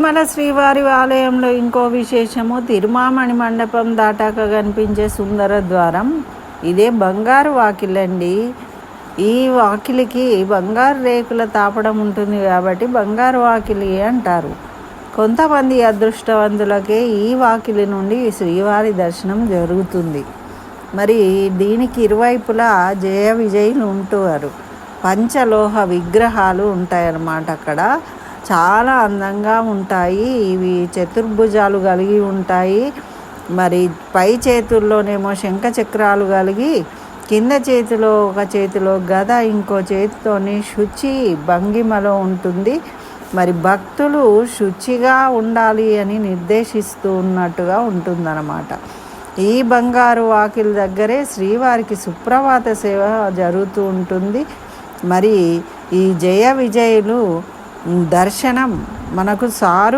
తిరుమల శ్రీవారి ఆలయంలో ఇంకో విశేషము. తిరుమామణి మండపం దాటాక కనిపించే సుందర ద్వారం. ఇదే బంగారు వాకిలండి. ఈ వాకిలికి బంగారు రేకుల తాపడం ఉంటుంది కాబట్టి బంగారు వాకిలి అంటారు. కొంతమంది అదృష్టవంతులకే ఈ వాకిలి నుండి శ్రీవారి దర్శనం జరుగుతుంది. మరి దీనికి ఇరువైపులా జయ విజయులు ఉంటారు పంచలోహ విగ్రహాలు ఉంటాయన్నమాట అక్కడ. చాలా అందంగా ఉంటాయి. ఇవి చతుర్భుజాలు కలిగి ఉంటాయి. మరి పై చేతుల్లోనేమో శంఖ చక్రాలు కలిగి కింద చేతిలో ఒక చేతిలో గద ఇంకో చేతితోని శుచి భంగిమలో ఉంటుంది. మరి భక్తులు శుచిగా ఉండాలి అని నిర్దేశిస్తూ ఉన్నట్టుగా ఉంటుందన్నమాట. ఈ బంగారు వాకిల దగ్గరే శ్రీవారికి సుప్రభాత సేవ జరుగుతూ ఉంటుంది. మరి ఈ జయ విజయులు దర్శనం. మనకు సారు